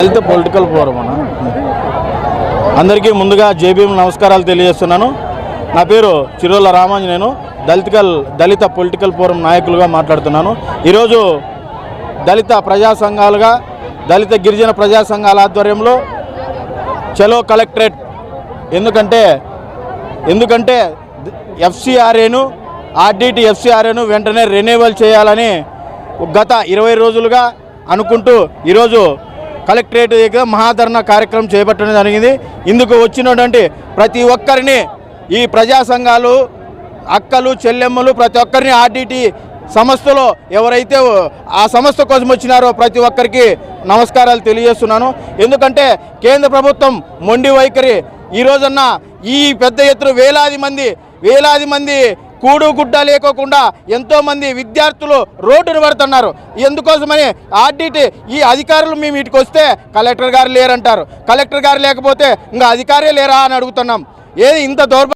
Political forum అన్న. అందరికీ ముందుగా జేబీఎం నమస్కారాలు తెలియజేస్తున్నాను. నా పేరు చిరుల రామాంజనేను దళితకల్ దళిత పొలిటికల్ ఫోరం నాయకులుగా మాట్లాడుతున్నాను. ఈరోజు దళిత ప్రజా సంఘాలుగా దళిత గిరిజన ప్రజా సంఘాల ఆధ్వర్యంలో చలో కలెక్టరేట్ ఎందుకంటే ఎందుకంటే ఎఫ్సిఆర్ఏను ఆర్డిటి ఎఫ్సిఆర్ఏను వెంటనే రెన్యువల్ చేయాలని గత ఇరవై రోజులుగా అనుకుంటూ ఈరోజు కలెక్టరేట్ దగ్గర మహాధరణ కార్యక్రమం చేపట్టడం జరిగింది. ఇందుకు వచ్చినటువంటి ప్రతి ఒక్కరిని ఈ ప్రజా సంఘాలు అక్కలు చెల్లెమ్మలు ప్రతి ఒక్కరిని ఆర్డిటి సంస్థలో ఎవరైతే ఆ సంస్థ కోసం వచ్చినారో ప్రతి ఒక్కరికి నమస్కారాలు తెలియజేస్తున్నాను. ఎందుకంటే కేంద్ర ప్రభుత్వం మొండి వైఖరి. ఈ రోజున్న ఈ పెద్ద ఎత్తున వేలాది మంది వేలాది మంది కూడు గుడ్డ లేకోకుండా ఎంతోమంది విద్యార్థులు రోడ్డును పడుతున్నారు. ఎందుకోసమని ఆర్డీటీ ఈ అధికారులు మేము ఇటుకు వస్తే కలెక్టర్ గారు లేరంటారు. కలెక్టర్ గారు లేకపోతే ఇంకా అధికారే లేరా అని అడుగుతున్నాం. ఏది ఇంత దౌర్భ